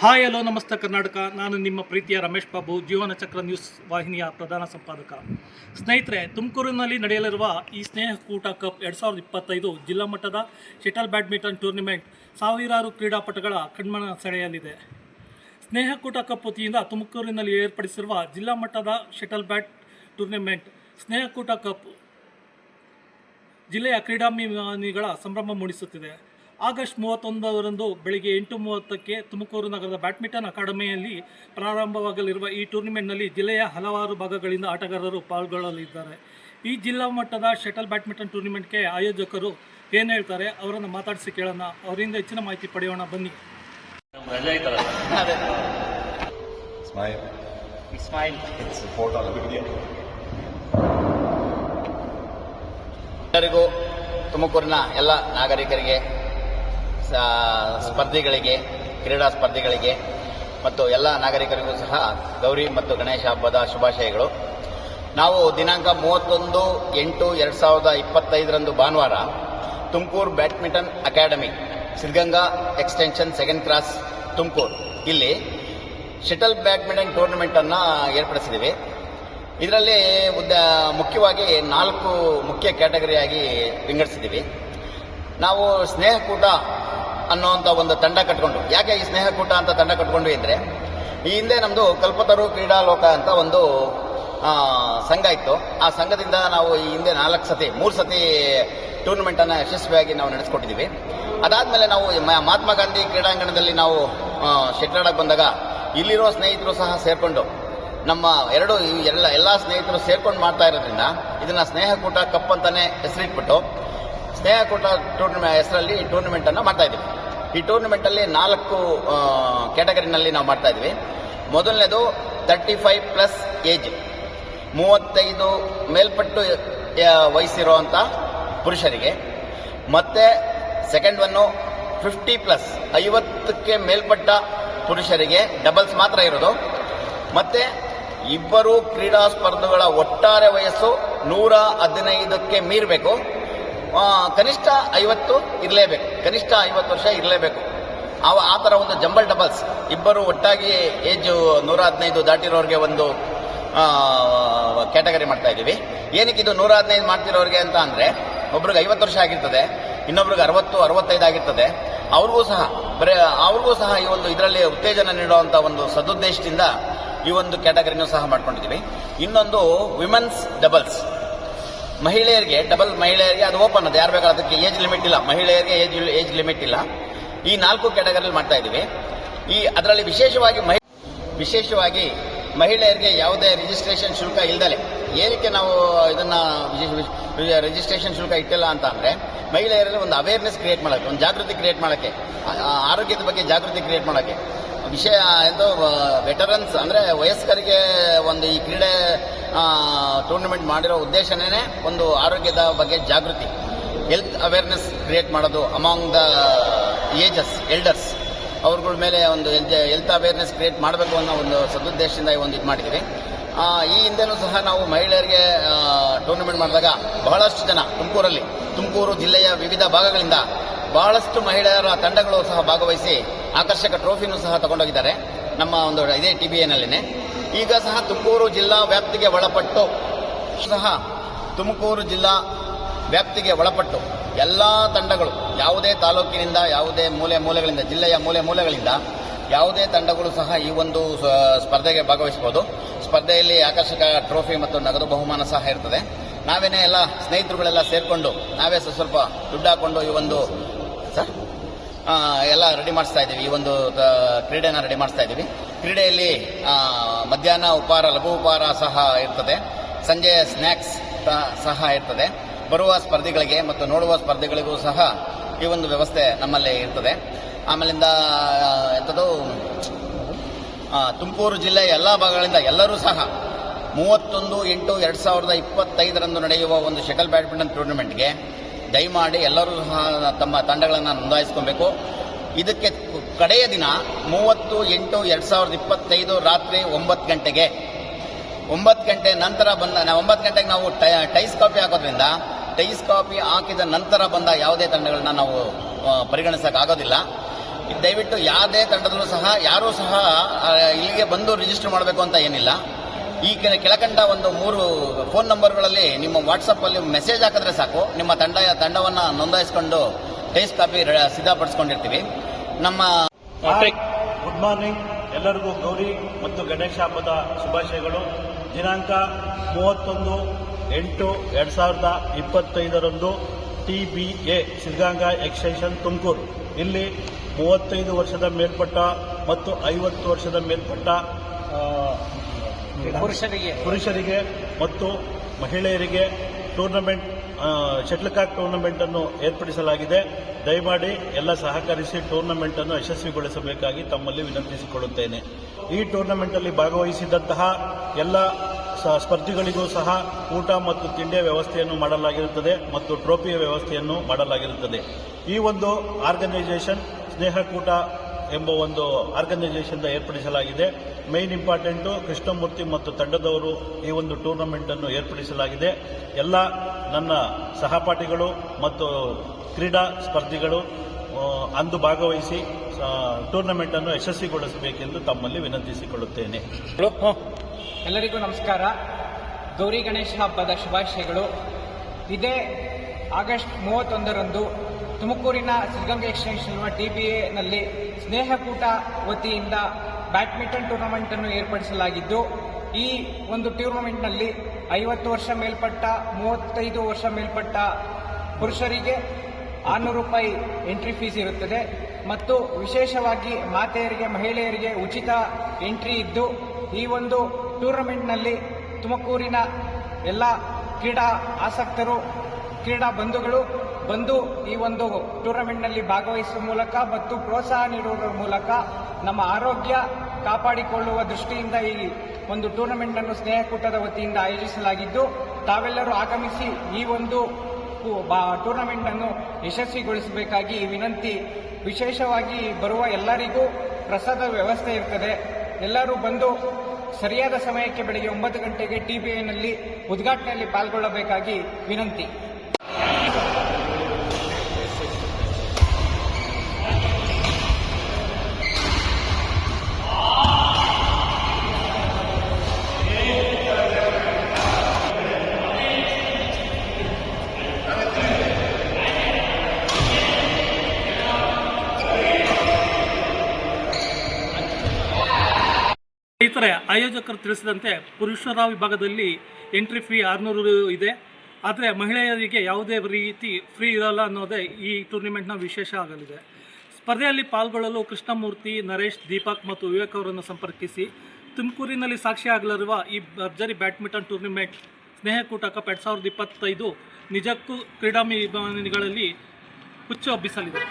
Hi hello ನಮಸ್ತೆ, ಕರ್ನಾಟಕ. ನಾನು ನಿಮ್ಮ ಪ್ರೀತಿಯ ರಮೇಶ್ ಬಾಬು, ಜೀವನ ಚಕ್ರ ನ್ಯೂಸ್ ವಾಹಿನಿಯ ಪ್ರಧಾನ ಸಂಪಾದಕ. ಸ್ನೇಹಿತರೆ, ತುಮಕೂರಿನಲ್ಲಿ ನಡೆಯಲಿರುವ ಈ ಸ್ನೇಹಕೂಟ ಕಪ್ ಎರಡು ಸಾವಿರದ ಇಪ್ಪತ್ತೈದು ಜಿಲ್ಲಾ ಮಟ್ಟದ ಶಟಲ್ ಬ್ಯಾಡ್ಮಿಂಟನ್ ಟೂರ್ನಿಮೆಂಟ್ ಸಾವಿರಾರು ಕ್ರೀಡಾಪಟುಗಳ ಕಣ್ಮನ ಸೆಳೆಯಲಿದೆ. ಸ್ನೇಹಕೂಟ ಕಪ್ ವತಿಯಿಂದ ತುಮಕೂರಿನಲ್ಲಿ ಏರ್ಪಡಿಸಿರುವ ಜಿಲ್ಲಾ ಮಟ್ಟದ shuttle bat tournament Snehakoota cup ಜಿಲ್ಲೆಯ ಕ್ರೀಡಾಭಿಮಾನಿಗಳ ಸಂಭ್ರಮ ಮೂಡಿಸುತ್ತಿದೆ. ಆಗಸ್ಟ್ ಮೂವತ್ತೊಂದರಂದು ಬೆಳಿಗ್ಗೆ ಎಂಟು ಮೂವತ್ತಕ್ಕೆ ತುಮಕೂರು ನಗರದ ಬ್ಯಾಡ್ಮಿಂಟನ್ ಅಕಾಡೆಮಿಯಲ್ಲಿ ಪ್ರಾರಂಭವಾಗಲಿರುವ ಈ ಟೂರ್ನಿಮೆಂಟ್ನಲ್ಲಿ ಜಿಲ್ಲೆಯ ಹಲವಾರು ಭಾಗಗಳಿಂದ ಆಟಗಾರರು ಪಾಲ್ಗೊಳ್ಳಲಿದ್ದಾರೆ. ಈ ಜಿಲ್ಲಾ ಮಟ್ಟದ ಶಟಲ್ ಬ್ಯಾಡ್ಮಿಂಟನ್ ಟೂರ್ನಿಮೆಂಟ್ಗೆ ಆಯೋಜಕರು ಏನು ಹೇಳ್ತಾರೆ ಅವರನ್ನು ಮಾತಾಡಿಸಿ ಕೇಳೋಣ. ಅವರಿಂದ ಹೆಚ್ಚಿನ ಮಾಹಿತಿ ಪಡೆಯೋಣ. ಬನ್ನಿ. ರಜೆ ಐತಲ್ಲ Smile. Ismail It's a photo of India. ಎಲ್ಲರಿಗೂ ತುಮಕೂರಿನ ಎಲ್ಲ ನಾಗರಿಕರಿಗೆ ಸ್ಪರ್ಧಿಗಳಿಗೆ, ಕ್ರೀಡಾ ಸ್ಪರ್ಧಿಗಳಿಗೆ ಮತ್ತು ಎಲ್ಲ ನಾಗರಿಕರಿಗೂ ಸಹ ಗೌರಿ ಮತ್ತು ಗಣೇಶ ಹಬ್ಬದ ಶುಭಾಶಯಗಳು. ನಾವು ದಿನಾಂಕ ಮೂವತ್ತೊಂದು, ಎಂಟು, ಎರಡು ಸಾವಿರದ ಇಪ್ಪತ್ತೈದರಂದು ಭಾನುವಾರ Tumakuru badminton academy, Siddaganga extension second cross Tumakuru ಇಲ್ಲಿ ಶಟಲ್ ಬ್ಯಾಡ್ಮಿಂಟನ್ ಟೂರ್ನಮೆಂಟನ್ನು ಏರ್ಪಡಿಸಿದ್ದೀವಿ. ಇದರಲ್ಲಿ ಉದ್ದ, ಮುಖ್ಯವಾಗಿ ನಾಲ್ಕು ಮುಖ್ಯ ಕ್ಯಾಟಗರಿಯಾಗಿ ವಿಂಗಡಿಸಿದ್ದೀವಿ. ನಾವು ಸ್ನೇಹಕೂಟ ಅನ್ನುವಂಥ ಒಂದು ತಂಡ ಕಟ್ಕೊಂಡು, ಯಾಕೆ ಈ ಸ್ನೇಹಕೂಟ ಅಂತ ತಂಡ ಕಟ್ಕೊಂಡು ಅಂದರೆ ಈ ಹಿಂದೆ ನಮ್ಮದು ಕಲ್ಪತರು ಕ್ರೀಡಾಲೋಕ ಅಂತ ಒಂದು ಸಂಘ ಇತ್ತು. ಆ ಸಂಘದಿಂದ ನಾವು ಈ ಹಿಂದೆ ನಾಲ್ಕು ಸತಿ, ಮೂರು ಸತಿ ಟೂರ್ನಮೆಂಟನ್ನು ಯಶಸ್ವಿಯಾಗಿ ನಾವು ನಡೆಸ್ಕೊಟ್ಟಿದ್ದೀವಿ ಅದಾದಮೇಲೆ ನಾವು ಮಹಾತ್ಮ ಗಾಂಧಿ ಕ್ರೀಡಾಂಗಣದಲ್ಲಿ ನಾವು ಶೆಟ್ಲ್ ಆಡಕ್ಕೆ ಬಂದಾಗ ಇಲ್ಲಿರೋ ಸ್ನೇಹಿತರು ಸಹ ಸೇರಿಕೊಂಡು, ನಮ್ಮ ಎರಡು ಎಲ್ಲ ಎಲ್ಲ ಸ್ನೇಹಿತರು ಸೇರ್ಕೊಂಡು ಮಾಡ್ತಾ ಇರೋದ್ರಿಂದ ಇದನ್ನ ಸ್ನೇಹಕೂಟ ಕಪ್ ಅಂತಲೇ ಹೆಸರಿಟ್ಬಿಟ್ಟು, ಸ್ನೇಹಕೂಟ ಟೂರ್ನಮೆಂಟ್ ಹೆಸರಲ್ಲಿ ಟೂರ್ನಮೆಂಟನ್ನು ಮಾಡ್ತಾ ಇದ್ದೀವಿ. ಈ ಟೂರ್ನಮೆಂಟಲ್ಲಿ ನಾಲ್ಕು ಕ್ಯಾಟಗರಿನಲ್ಲಿ ನಾವು ಮಾಡ್ತಾ ಇದ್ದೀವಿ ಮೊದಲನೇದು ತರ್ಟಿ ಫೈವ್ ಪ್ಲಸ್ ಏಜ್ ಮೂವತ್ತೈದು ಮೇಲ್ಪಟ್ಟು ವಯಸ್ಸಿರುವಂಥ ಪುರುಷರಿಗೆ. ಮತ್ತೆ ಸೆಕೆಂಡ್ ಒನ್ನು ಫಿಫ್ಟಿ ಪ್ಲಸ್ ಐವತ್ತಕ್ಕೆ ಮೇಲ್ಪಟ್ಟ ಪುರುಷರಿಗೆ ಡಬಲ್ಸ್ ಮಾತ್ರ ಇರೋದು. ಮತ್ತೆ ಇಬ್ಬರು ಕ್ರೀಡಾ ಸ್ಪರ್ಧೆಗಳ ಒಟ್ಟಾರೆ ವಯಸ್ಸು ನೂರ ಹದಿನೈದಕ್ಕೆ ಮೀರಬೇಕು. ಕನಿಷ್ಠ ಐವತ್ತು ಇರಲೇಬೇಕು. ಕನಿಷ್ಠ ಐವತ್ತು ವರ್ಷ ಇರಲೇಬೇಕು. ಅವ ಆ ಥರ ಒಂದು ಜಂಬಲ್ ಡಬಲ್ಸ್. ಇಬ್ಬರು ಒಟ್ಟಾಗಿ ಏಜು ನೂರ ಹದಿನೈದು ದಾಟಿರೋರಿಗೆ ಒಂದು ಕ್ಯಾಟಗರಿ ಮಾಡ್ತಾ ಇದ್ದೀವಿ. ಏನಕ್ಕೆ ಇದು ನೂರ ಹದಿನೈದು ಮಾಡ್ತಿರೋರಿಗೆ ಅಂತ ಅಂದರೆ, ಒಬ್ರಿಗೆ ಐವತ್ತು ವರ್ಷ ಆಗಿರ್ತದೆ, ಇನ್ನೊಬ್ರಿಗೆ ಅರವತ್ತು, ಅರವತ್ತೈದು ಆಗಿರ್ತದೆ. ಅವ್ರಿಗೂ ಸಹ, ಬರೀ, ಅವ್ರಿಗೂ ಸಹ ಈ ಒಂದು ಇದರಲ್ಲಿ ಉತ್ತೇಜನ ನೀಡುವಂಥ ಒಂದು ಸದುದ್ದೇಶದಿಂದ ಈ ಒಂದು ಕ್ಯಾಟಗರಿನೂ ಸಹ ಮಾಡ್ಕೊಂಡಿದ್ದೀವಿ. ಇನ್ನೊಂದು ವಿಮೆನ್ಸ್ ಡಬಲ್ಸ್. ಮಹಿಳೆಯರಿಗೆ ಡಬಲ್ ಮಹಿಳೆಯರಿಗೆ ಅದು ಓಪನ್ ಅದು. ಯಾರು ಬೇಕಾದ್ರೆ ಅದಕ್ಕೆ ಏಜ್ ಲಿಮಿಟ್ ಇಲ್ಲ. ಮಹಿಳೆಯರಿಗೆ ಏಜ್ ಏಜ್ ಲಿಮಿಟ್ ಇಲ್ಲ. ಈ ನಾಲ್ಕು ಕ್ಯಾಟಗರಿಯಲ್ಲಿ ಮಾಡ್ತಾ ಇದ್ದೀವಿ. ಈ ಅದರಲ್ಲಿ ವಿಶೇಷವಾಗಿ ಮಹಿ, ವಿಶೇಷವಾಗಿ ಮಹಿಳೆಯರಿಗೆ ಯಾವುದೇ ರಿಜಿಸ್ಟ್ರೇಷನ್ ಶುಲ್ಕ ಇಲ್ಲದಲೇ ಏನಕ್ಕೆ ನಾವು ಇದನ್ನ ರಿಜಿಸ್ಟ್ರೇಷನ್ ಶುಲ್ಕ ಇಟ್ಟಿಲ್ಲ ಅಂತ ಅಂದರೆ, ಮಹಿಳೆಯರಲ್ಲಿ ಒಂದು ಅವೇರ್ನೆಸ್ ಕ್ರಿಯೇಟ್ ಮಾಡೋಕ್ಕೆ, ಒಂದು ಜಾಗೃತಿ ಕ್ರಿಯೇಟ್ ಮಾಡೋಕ್ಕೆ ಆರೋಗ್ಯದ ಬಗ್ಗೆ ಜಾಗೃತಿ ಕ್ರಿಯೇಟ್ ಮಾಡೋಕ್ಕೆ. ವಿಷಯ ಎಂದು ವೆಟರನ್ಸ್ ಅಂದರೆ ವಯಸ್ಕರಿಗೆ ಒಂದು ಈ ಕ್ರೀಡೆ ಟೂರ್ನಮೆಂಟ್ ಮಾಡಿರೋ ಉದ್ದೇಶನೇ ಒಂದು ಆರೋಗ್ಯದ ಬಗ್ಗೆ ಜಾಗೃತಿ. ಹೆಲ್ತ್ ಅವೇರ್ನೆಸ್ ಕ್ರಿಯೇಟ್ ಮಾಡೋದು ಅಮಾಂಗ್ ದ ಏಜಸ್ ಎಲ್ಡರ್ಸ್ ಅವ್ರಗಳ ಮೇಲೆ ಒಂದು ಹೆಲ್ತ್ ಅವೇರ್ನೆಸ್ ಕ್ರಿಯೇಟ್ ಮಾಡಬೇಕು ಅನ್ನೋ ಒಂದು ಸದುದ್ದೇಶದಿಂದ ಈ ಒಂದು ಇದು ಮಾಡಿದ್ದೀವಿ ಈ ಹಿಂದೆನೂ ಸಹ ನಾವು ಮಹಿಳೆಯರಿಗೆ ಟೂರ್ನಮೆಂಟ್ ಮಾಡಿದಾಗ ಬಹಳಷ್ಟು ಜನ ತುಮಕೂರಲ್ಲಿ, ತುಮಕೂರು ಜಿಲ್ಲೆಯ ವಿವಿಧ ಭಾಗಗಳಿಂದ ಬಹಳಷ್ಟು ಮಹಿಳೆಯರ ತಂಡಗಳು ಸಹ ಭಾಗವಹಿಸಿ ಆಕರ್ಷಕ ಟ್ರೋಫಿನೂ ಸಹ ತಗೊಂಡೋಗಿದ್ದಾರೆ. ನಮ್ಮ ಒಂದು ಇದೇ ಟಿ ಬಿ ಎನಲ್ಲಿನೇ. ಈಗ ಸಹ ತುಮಕೂರು ಜಿಲ್ಲಾ ವ್ಯಾಪ್ತಿಗೆ ಒಳಪಟ್ಟು ಸಹ ತುಮಕೂರು ಜಿಲ್ಲಾ ವ್ಯಾಪ್ತಿಗೆ ಒಳಪಟ್ಟು ಎಲ್ಲ ತಂಡಗಳು ಯಾವುದೇ ತಾಲೂಕಿನಿಂದ, ಯಾವುದೇ ಮೂಲೆ ಮೂಲೆಗಳಿಂದ, ಜಿಲ್ಲೆಯ ಮೂಲೆ ಮೂಲೆಗಳಿಂದ ಯಾವುದೇ ತಂಡಗಳು ಸಹ ಈ ಒಂದು ಸ್ಪರ್ಧೆಗೆ ಭಾಗವಹಿಸಬಹುದು. ಸ್ಪರ್ಧೆಯಲ್ಲಿ ಆಕರ್ಷಕ ಟ್ರೋಫಿ ಮತ್ತು ನಗದು ಬಹುಮಾನ ಸಹ ಇರ್ತದೆ. ನಾವೇನೇ ಎಲ್ಲ ಸ್ನೇಹಿತರುಗಳೆಲ್ಲ ಸೇರಿಕೊಂಡು ನಾವೇ ಸ್ವಲ್ಪ ದುಡ್ಡು ಹಾಕೊಂಡು ಈ ಒಂದು ಸರ್? ಎಲ್ಲ ರೆಡಿ ಮಾಡಿಸ್ತಾ ಇದ್ದೀವಿ. ಈ ಒಂದು ಕ್ರೀಡೆನ ರೆಡಿ ಮಾಡಿಸ್ತಾ ಇದ್ದೀವಿ. ಕ್ರೀಡೆಯಲ್ಲಿ ಮಧ್ಯಾಹ್ನ ಉಪಹಾರ, ಲಘು ಉಪಹಾರ ಸಹ ಇರ್ತದೆ. ಸಂಜೆ ಸ್ನ್ಯಾಕ್ಸ್ ಸಹ ಇರ್ತದೆ. ಬರುವ ಸ್ಪರ್ಧಿಗಳಿಗೆ ಮತ್ತು ನೋಡುವ ಸ್ಪರ್ಧಿಗಳಿಗೂ ಸಹ ಈ ಒಂದು ವ್ಯವಸ್ಥೆ ನಮ್ಮಲ್ಲಿ ಇರ್ತದೆ. ಆಮೇಲಿಂದ ಎಂಥದ್ದು ತುಮಕೂರು ಜಿಲ್ಲೆಯ ಎಲ್ಲ ಭಾಗಗಳಿಂದ ಎಲ್ಲರೂ ಸಹ ಮೂವತ್ತೊಂದು ಎಂಟು ಎರಡು ಸಾವಿರದ ಇಪ್ಪತ್ತೈದರಂದು ನಡೆಯುವ ಒಂದು ಶಟಲ್ ಬ್ಯಾಡ್ಮಿಂಟನ್ ಟೂರ್ನಮೆಂಟ್ಗೆ ದಯಮಾಡಿ ಎಲ್ಲರೂ ಸಹ ತಮ್ಮ ತಂಡಗಳನ್ನು ನೋಂದಾಯಿಸ್ಕೊಬೇಕು. ಇದಕ್ಕೆ ಕಡೆಯ ದಿನ ಮೂವತ್ತು ಎಂಟು ಎರಡು ಸಾವಿರದ ಇಪ್ಪತ್ತೈದು ರಾತ್ರಿ ಒಂಬತ್ತು ಗಂಟೆಗೆ. ಒಂಬತ್ತು ಗಂಟೆ ನಂತರ ಬಂದ ನಾವು ಒಂಬತ್ತು ಗಂಟೆಗೆ ನಾವು ಟೈಸ್ ಕಾಪಿ ಹಾಕೋದ್ರಿಂದ ಟೈಸ್ ಕಾಪಿ ಹಾಕಿದ ನಂತರ ಬಂದ ಯಾವುದೇ ತಂಡಗಳನ್ನ ನಾವು ಪರಿಗಣಿಸೋಕ್ಕಾಗೋದಿಲ್ಲ. ದಯವಿಟ್ಟು ಯಾವುದೇ ತಂಡದಲ್ಲೂ ಸಹ, ಯಾರೂ ಸಹ ಇಲ್ಲಿಗೆ ಬಂದು ರಿಜಿಸ್ಟರ್ ಮಾಡಬೇಕು ಅಂತ ಏನಿಲ್ಲ. ಈ ಕೆಳ- ಕೆಳಕಂಡ ಒಂದು ಮೂರು ಫೋನ್ ನಂಬರ್ಗಳಲ್ಲಿ ನಿಮ್ಮ ವಾಟ್ಸಪ್ಪಲ್ಲಿ ಮೆಸೇಜ್ ಹಾಕಿದ್ರೆ ಸಾಕು. ನಿಮ್ಮ ತಂಡ ತಂಡವನ್ನು ನೋಂದಾಯಿಸಿಕೊಂಡು ಟೇಸ್ಟ್ ಕಾಪಿ ಸಿದ್ಧಪಡಿಸ್ಕೊಂಡಿರ್ತೀವಿ. ನಮ್ಮ ಗುಡ್ ಮಾರ್ನಿಂಗ್ ಎಲ್ಲರಿಗೂ ಗೌರಿ ಮತ್ತು ಗಣೇಶ ಹಬ್ಬದ ಶುಭಾಶಯಗಳು. ದಿನಾಂಕ ಮೂವತ್ತೊಂದು ಎಂಟು ಎರಡು ಸಾವಿರದ ಇಪ್ಪತ್ತೈದರಂದು T B A Siddaganga extension Tumakuru. ಇಲ್ಲಿ ಮೂವತ್ತೈದು ವರ್ಷದ ಮೇಲ್ಪಟ್ಟ ಮತ್ತು ಐವತ್ತು ವರ್ಷದ ಮೇಲ್ಪಟ್ಟ ಪುರುಷರಿಗೆ. ಪುರುಷರಿಗೆ ಮತ್ತು ಮಹಿಳೆಯರಿಗೆ ಟೂರ್ನಮೆಂಟ್ ಶಟ್ಲ್ ಕಾಕ್ ಟೂರ್ನಮೆಂಟ್ ಅನ್ನು ಏರ್ಪಡಿಸಲಾಗಿದೆ. ದಯಮಾಡಿ ಎಲ್ಲ ಸಹಕರಿಸಿ ಟೂರ್ನಮೆಂಟ್ ಅನ್ನು ಯಶಸ್ವಿಗೊಳಿಸಬೇಕಾಗಿ ತಮ್ಮಲ್ಲಿ ವಿನಂತಿಸಿಕೊಳ್ಳುತ್ತೇನೆ. ಈ ಟೂರ್ನಮೆಂಟ್ ಅಲ್ಲಿ ಭಾಗವಹಿಸಿದಂತಹ ಎಲ್ಲ ಸ್ಪರ್ಧಿಗಳಿಗೂ ಸಹ ಊಟ ಮತ್ತು ತಿಂಡಿಯ ವ್ಯವಸ್ಥೆಯನ್ನು ಮಾಡಲಾಗಿರುತ್ತದೆ ಮತ್ತು ಟ್ರೋಫಿಯ ವ್ಯವಸ್ಥೆಯನ್ನು ಮಾಡಲಾಗಿರುತ್ತದೆ. ಈ ಒಂದು ಆರ್ಗನೈಸೇಷನ್ ಸ್ನೇಹಕೂಟ ಎಂಬ ಒಂದು ಆರ್ಗನೈಸೇಷನ್ ಏರ್ಪಡಿಸಲಾಗಿದೆ. ಮೈನ್ ಇಂಪಾರ್ಟೆಂಟು ಕೃಷ್ಣಮೂರ್ತಿ ಮತ್ತು ತಂಡದವರು ಈ ಒಂದು ಟೂರ್ನಮೆಂಟ್ ಅನ್ನು ಏರ್ಪಡಿಸಲಾಗಿದೆ. ಎಲ್ಲ ನನ್ನ ಸಹಪಾಠಿಗಳು ಮತ್ತು ಕ್ರೀಡಾ ಸ್ಪರ್ಧಿಗಳು ಅಂದು ಭಾಗವಹಿಸಿ ಟೂರ್ನಮೆಂಟ್ ಅನ್ನು ಯಶಸ್ವಿಗೊಳಿಸಬೇಕೆಂದು ತಮ್ಮಲ್ಲಿ ವಿನಂತಿಸಿಕೊಳ್ಳುತ್ತೇನೆ. ಎಲ್ಲರಿಗೂ ನಮಸ್ಕಾರ. ಗೌರಿ ಗಣೇಶ ಹಬ್ಬದ ಶುಭಾಶಯಗಳು. ಇದೇ ಆಗಸ್ಟ್ ಮೂವತ್ತೊಂದರಂದು ತುಮಕೂರಿನ ಸಿದ್ಧಗಂಗಾ ಎಕ್ಸ್ಟೆನ್ಷನ್ ಟಿ ಬಿ ಎನಲ್ಲಿ ಸ್ನೇಹಕೂಟ ವತಿಯಿಂದ ಬ್ಯಾಡ್ಮಿಂಟನ್ ಟೂರ್ನಮೆಂಟ್ ಅನ್ನು ಏರ್ಪಡಿಸಲಾಗಿದ್ದು, ಈ ಒಂದು ಟೂರ್ನಮೆಂಟ್ನಲ್ಲಿ ಐವತ್ತು ವರ್ಷ ಮೇಲ್ಪಟ್ಟ, ಮೂವತ್ತೈದು ವರ್ಷ ಮೇಲ್ಪಟ್ಟ ಪುರುಷರಿಗೆ ಆರುನೂರು ರೂಪಾಯಿ ಎಂಟ್ರಿ ಫೀಸ್ ಇರುತ್ತದೆ. ಮತ್ತು ವಿಶೇಷವಾಗಿ ಮಾತೆಯರಿಗೆ, ಮಹಿಳೆಯರಿಗೆ ಉಚಿತ ಎಂಟ್ರಿ ಇದ್ದು, ಈ ಒಂದು ಟೂರ್ನಮೆಂಟ್ನಲ್ಲಿ ತುಮಕೂರಿನ ಎಲ್ಲ ಕ್ರೀಡಾ ಆಸಕ್ತರು, ಕ್ರೀಡಾ ಬಂಧುಗಳು ಬಂದು ಈ ಒಂದು ಟೂರ್ನಮೆಂಟ್ನಲ್ಲಿ ಭಾಗವಹಿಸುವ ಮೂಲಕ ಮತ್ತು ಪ್ರೋತ್ಸಾಹ ನೀಡುವುದರ ಮೂಲಕ ನಮ್ಮ ಆರೋಗ್ಯ ಕಾಪಾಡಿಕೊಳ್ಳುವ ದೃಷ್ಟಿಯಿಂದ ಈ ಒಂದು ಟೂರ್ನಮೆಂಟ್ ಅನ್ನು ಸ್ನೇಹಕೂಟದ ವತಿಯಿಂದ ಆಯೋಜಿಸಲಾಗಿದ್ದು, ತಾವೆಲ್ಲರೂ ಆಗಮಿಸಿ ಈ ಒಂದು ಟೂರ್ನಮೆಂಟ್ ಅನ್ನು ಯಶಸ್ವಿಗೊಳಿಸಬೇಕಾಗಿ ಈ ವಿನಂತಿ. ವಿಶೇಷವಾಗಿ ಬರುವ ಎಲ್ಲರಿಗೂ ಪ್ರಸಾದ ವ್ಯವಸ್ಥೆ ಇರ್ತದೆ. ಎಲ್ಲರೂ ಬಂದು ಸರಿಯಾದ ಸಮಯಕ್ಕೆ ಬೆಳಗ್ಗೆ ಒಂಬತ್ತು ಗಂಟೆಗೆ ಟಿಬಿಐನಲ್ಲಿ ಉದ್ಘಾಟನೆಯಲ್ಲಿ ಪಾಲ್ಗೊಳ್ಳಬೇಕಾಗಿ ವಿನಂತಿ. ಸ್ನೇಹಿತರೆ, ಆಯೋಜಕರು ತಿಳಿಸಿದಂತೆ ಪುರುಷರ ವಿಭಾಗದಲ್ಲಿ ಎಂಟ್ರಿ ಫೀ ಆರುನೂರು ಇದೆ. ಆದರೆ ಮಹಿಳೆಯರಿಗೆ ಯಾವುದೇ ರೀತಿ ಫ್ರೀ ಇರಲ್ಲ ಅನ್ನೋದೇ ಈ ಟೂರ್ನಿಮೆಂಟ್ನ ವಿಶೇಷ ಆಗಲಿದೆ. ಸ್ಪರ್ಧೆಯಲ್ಲಿ ಪಾಲ್ಗೊಳ್ಳಲು ಕೃಷ್ಣಮೂರ್ತಿ, ನರೇಶ್, ದೀಪಕ್ ಮತ್ತು ವಿವೇಕ್ ಅವರನ್ನು ಸಂಪರ್ಕಿಸಿ ತುಮಕೂರಿನಲ್ಲಿ ಸಾಕ್ಷಿಯಾಗಲಿರುವ ಈ ಭರ್ಜರಿ ಬ್ಯಾಡ್ಮಿಂಟನ್ ಟೂರ್ನಿಮೆಂಟ್ ಸ್ನೇಹಕೂಟ ಕಪ್ ಎರಡು ಸಾವಿರದ ಇಪ್ಪತ್ತೈದು ನಿಜಕ್ಕೂ ಕ್ರೀಡಾಭಿಮಾನಿಗಳಲ್ಲಿ ಹುಚ್ಚು ಹಬ್ಬಿಸಲಿದೆ.